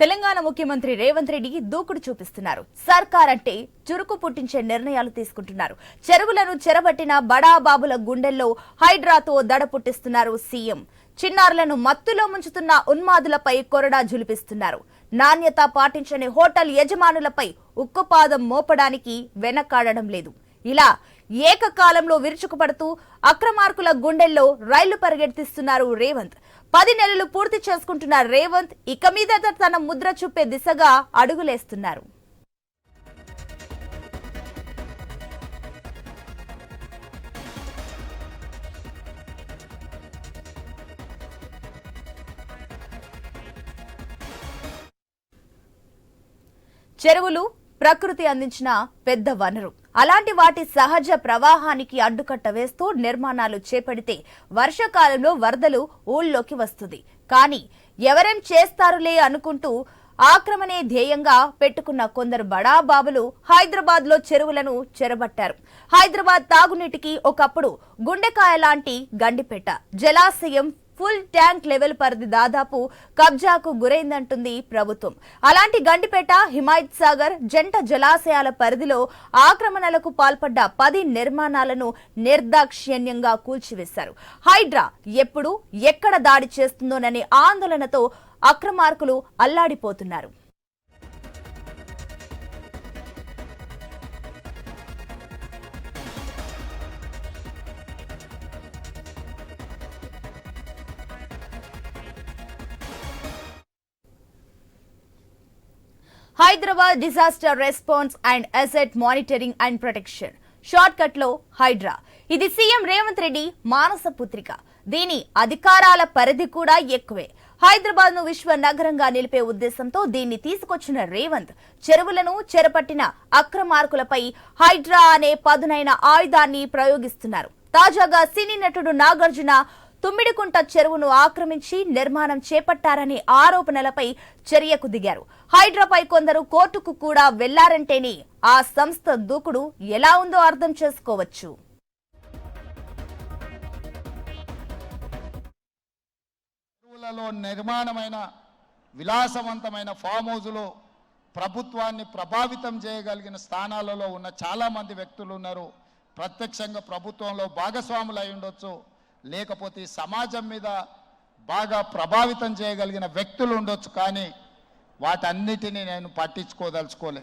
తెలంగాణ ముఖ్యమంత్రి రేవంత్ రెడ్డికి దూకుడు చూపిస్తున్నారు. సర్కార్ అంటే చురుకు పుట్టించే నిర్ణయాలు తీసుకుంటున్నారు. చెరువులను చెరబట్టిన బడాబాబుల గుండెల్లో హైడ్రాతో దడ పుట్టిస్తున్నారు సీఎం. చిన్నారులను మత్తులో ముంచుతున్న ఉన్మాదులపై కొరడా జులిపిస్తున్నారు నాణ్యత పాటించని హోటల్ యజమానులపై ఉక్కుపాదం మోపడానికి వెనకాడడం లేదు. ఇలా ఏకకాలంలో విరుచుకుపడుతూ అక్రమార్కుల గుండెల్లో రైళ్ళు పరిగెత్తిస్తున్నారు రేవంత్. పది నెలలు పూర్తి చేసుకుంటున్న రేవంత్ ఇక మీద తన ముద్ర చూపే దిశగా అడుగులేస్తున్నారు. చెరువులు ప్రకృతి అందించిన పెద్ద వనరు. అలాంటి వాటి సహజ ప్రవాహానికి అడ్డుకట్ట వేస్తూ నిర్మాణాలు చేపడితే వర్షాకాలంలో వరదలు ఊళ్ళోకి వస్తుంది. కానీ ఎవరేం చేస్తారులే అనుకుంటూ ఆక్రమణే ధ్యేయంగా పెట్టుకున్న కొందరు బడాబాబులు హైదరాబాద్లో చెరువులను చెరబట్టారు. హైదరాబాద్ తాగునీటికి ఒకప్పుడు గుండెకాయ లాంటి గండిపేట జలాశయం ఫుల్ ట్యాంక్ లెవెల్ పరిధి దాదాపు కబ్జాకు గురైందంటుంది ప్రభుత్వం. అలాంటి గండిపేట హిమాయత్ సాగర్ జంట జలాశయాల పరిధిలో ఆక్రమణలకు పాల్పడ్డ పది నిర్మాణాలను నిర్దాక్షిణ్యంగా కూల్చివేశారు. హైడ్రా ఎప్పుడు ఎక్కడ దాడి చేస్తుందోననే ఆందోళనతో అక్రమార్కులు అల్లాడిపోతున్నారు. Hyderabad disaster response and asset monitoring and protection. Short కట్లో హైడ్రా. ఇది సీఎం రేవంత్ రెడ్డి మానస పుత్రిక. దీని అధికారాల పరిధి కూడా ఎక్కువే. హైదరాబాద్ను విశ్వ నగరంగా నిలిపే ఉద్దేశంతో దీన్ని తీసుకొచ్చిన రేవంత్ చెరువులను చెరపట్టిన అక్రమార్కులపై హైడ్రా అనే పదునైన ఆయుధాన్ని ప్రయోగిస్తున్నారు. తాజాగా సినీ నటుడు నాగార్జున తుమ్మిడికుంట చెరువును ఆక్రమించి నిర్మాణం చేపట్టారనే ఆరోపణలపై చర్యకు దిగారు. హైడ్రాపై కొందరు కోర్టుకు కూడా వెళ్ళారంటేనే ఆ సంస్థ దూకుడు ఎలా ఉందో అర్థం చేసుకోవచ్చు. చెరువులలో నిర్మాణమైన విలాసవంతమైన ఫామ్ హౌజులు ప్రభుత్వాన్ని ప్రభావితం చేయగలిగిన స్థానాలలో ఉన్న చాలామంది వ్యక్తులు ఉన్నారు. ప్రత్యక్షంగా ప్రభుత్వంలో భాగస్వాములు అయి ఉండొచ్చు. లేకపోతే సమాజం మీద బాగా ప్రభావితం చేయగలిగిన వ్యక్తులు ఉండొచ్చు కానీ వాటన్నిటినీ నేను పట్టించుకోదలుచుకోలే.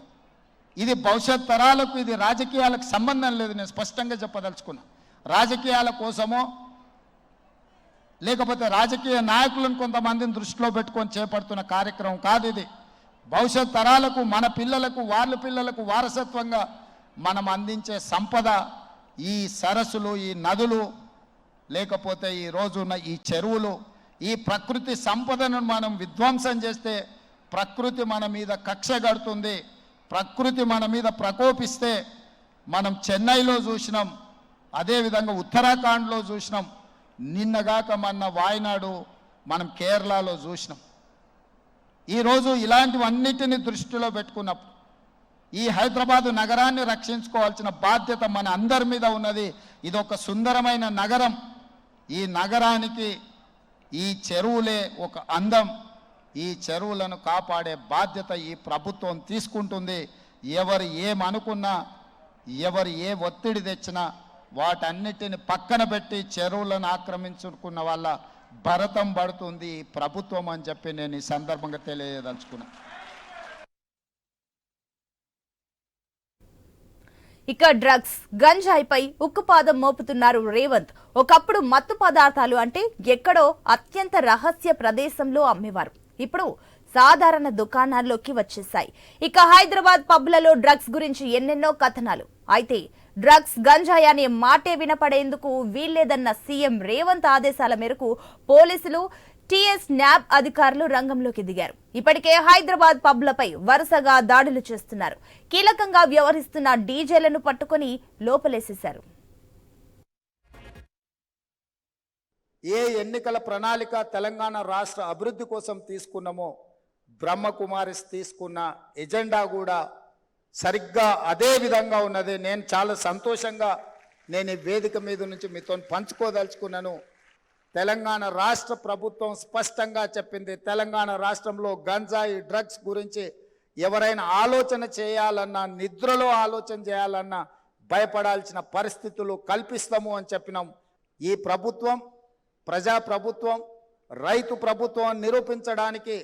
ఇది భవిష్యత్ తరాలకు ఇది రాజకీయాలకు సంబంధం లేదు నేను స్పష్టంగా చెప్పదలుచుకున్నా. రాజకీయాల కోసమో లేకపోతే రాజకీయ నాయకులను కొంతమందిని దృష్టిలో పెట్టుకొని చేపడుతున్న కార్యక్రమం కాదు ఇది. భవిష్యత్ తరాలకు మన పిల్లలకు వాళ్ళ పిల్లలకు వారసత్వంగా మనం అందించే సంపద ఈ సరస్సులు ఈ నదులు లేకపోతే ఈ రోజున్న ఈ చెరువులు ఈ ప్రకృతి సంపదను మనం విధ్వంసం చేస్తే ప్రకృతి మన మీద కక్ష కడుతుంది ప్రకృతి మన మీద ప్రకోపిస్తే మనం చెన్నైలో చూసినాం అదేవిధంగా ఉత్తరాఖండ్లో చూసినాం నిన్నగాక మొన్న వాయనాడు మనం కేరళలో చూసినాం. ఈరోజు ఇలాంటివన్నిటిని దృష్టిలో పెట్టుకున్నప్పుడు ఈ హైదరాబాదు నగరాన్ని రక్షించుకోవాల్సిన బాధ్యత మన అందరి మీద ఉన్నది. ఇది ఒక సుందరమైన నగరం. ఈ నగరానికి ఈ చెరువులే ఒక అందం. ఈ చెరువులను కాపాడే బాధ్యత ఈ ప్రభుత్వం తీసుకుంటుంది. ఎవరు ఏమనుకున్నా ఎవరు ఏ ఒత్తిడి తెచ్చినా వాటన్నిటిని పక్కన పెట్టి చెరువులను ఆక్రమించుకున్న వాళ్ళ భరతం పడుతుంది ఈ ప్రభుత్వం అని చెప్పి నేను ఈ సందర్భంగా తెలియదలుచుకున్నాను ఇక డ్రగ్స్ గంజాయిపై ఉక్కుపాదం మోపుతున్నారు రేవంత్. ఒకప్పుడు మత్తు పదార్థాలు అంటే ఎక్కడో అత్యంత రహస్య ప్రదేశంలో అమ్మేవారు. ఇప్పుడు సాధారణ దుకాణాల్లోకి వచ్చేశాయి. ఇక హైదరాబాద్ పబ్లలో డ్రగ్స్ గురించి ఎన్నెన్నో కథనాలు. అయితే డ్రగ్స్ గంజాయి అనే మాటే వినపడేందుకు వీల్లేదన్న సీఎం రేవంత్ ఆదేశాల మేరకు పోలీసులు టీఎస్ న్యాబ్ అధికారులు రంగంలోకి దిగారు. ఇప్పటికే హైదరాబాద్ పబ్లపై వరుసగా దాడులు చేస్తున్నారు. కీలకంగా వ్యవహరిస్తున్న డీజేలను పట్టుకొని లోపలేసేశారు. ఏ ఎన్నికల ప్రణాళిక తెలంగాణ రాష్ట్ర అభివృద్ధి కోసం తీసుకున్నామో బ్రహ్మకుమారిస్ తీసుకున్న ఎజెండా కూడా సరిగ్గా అదే విధంగా ఉన్నది. నేను చాలా సంతోషంగా నేను ఈ వేదిక మీద నుంచి మీతో పంచుకోదలుచుకున్నాను. తెలంగాణ రాష్ట్ర ప్రభుత్వం స్పష్టంగా చెప్పింది. తెలంగాణ రాష్ట్రంలో గంజాయి డ్రగ్స్ గురించి ఎవరైనా ఆలోచన చేయాలన్నా నిద్రలో ఆలోచన చేయాలన్నా భయపడాల్సిన పరిస్థితులు కల్పిస్తాము అని చెప్పినాం. ఈ ప్రభుత్వం ప్రజా ప్రభుత్వం రైతు ప్రభుత్వం నిరూపించడానికి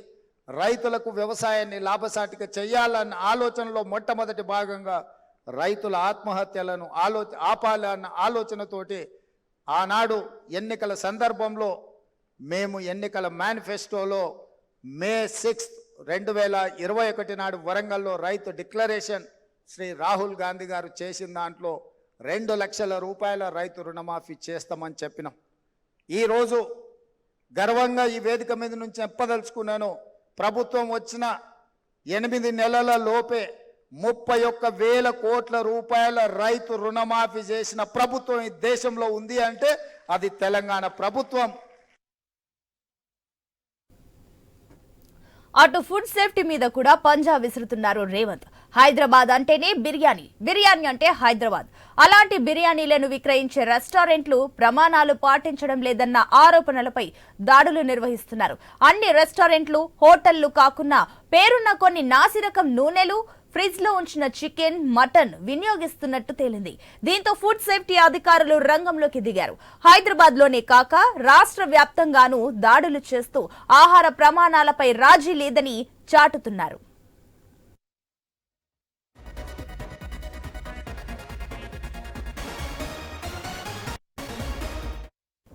రైతులకు వ్యవసాయాన్ని లాభసాటిగా చేయాలన్న ఆలోచనలో మొట్టమొదటి భాగంగా రైతుల ఆత్మహత్యలను ఆలో ఆపాలన్న ఆలోచనతోటి ఆనాడు ఎన్నికల సందర్భంలో మేము ఎన్నికల మేనిఫెస్టోలో మే సిక్స్త్ రెండు వేల ఇరవై ఒకటి నాడు వరంగల్లో రైతు డిక్లరేషన్ శ్రీ రాహుల్ గాంధీ గారు చేసిన దాంట్లో రెండు లక్షల రూపాయల రైతు రుణమాఫీ చేస్తామని చెప్పినాం. ఈరోజు గర్వంగా ఈ వేదిక మీద నుంచి చెప్పదలుచుకున్నాను ప్రభుత్వం వచ్చిన ఎనిమిది నెలల లోపే ముప్పై ఒక్క వేల కోట్ల రూపాయల రైతు రుణమాఫీ చేసిన ప్రభుత్వం ఈ దేశంలో ఉంది అంటే అది తెలంగాణ ప్రభుత్వం. అటు ఫుడ్ సేఫ్టీ మీద కూడా పంజా విసురుతున్నారు రేవంత్. హైదరాబాద్ అంటేనే బిర్యానీ. బిర్యానీ అంటే హైదరాబాద్. అలాంటి బిర్యానీలను విక్రయించే రెస్టారెంట్లు ప్రమాణాలు పాటించడం లేదన్న ఆరోపణలపై దాడులు నిర్వహిస్తున్నారు. అన్ని రెస్టారెంట్లు హోటళ్ళు కాకుండా పేరున్న కొన్ని నాసిరకం నూనెలు ఫ్రిడ్జ్లో ఉంచిన చికెన్ మటన్ వినియోగిస్తున్నట్టు తేలింది. దీంతో ఫుడ్ సేఫ్టీ అధికారులు రంగంలోకి దిగారు. హైదరాబాద్లోనే కాక రాష్ట్ర వ్యాప్తంగానూ దాడులు చేస్తూ ఆహార ప్రమాణాలపై రాజీ లేదని చాటుతున్నారు.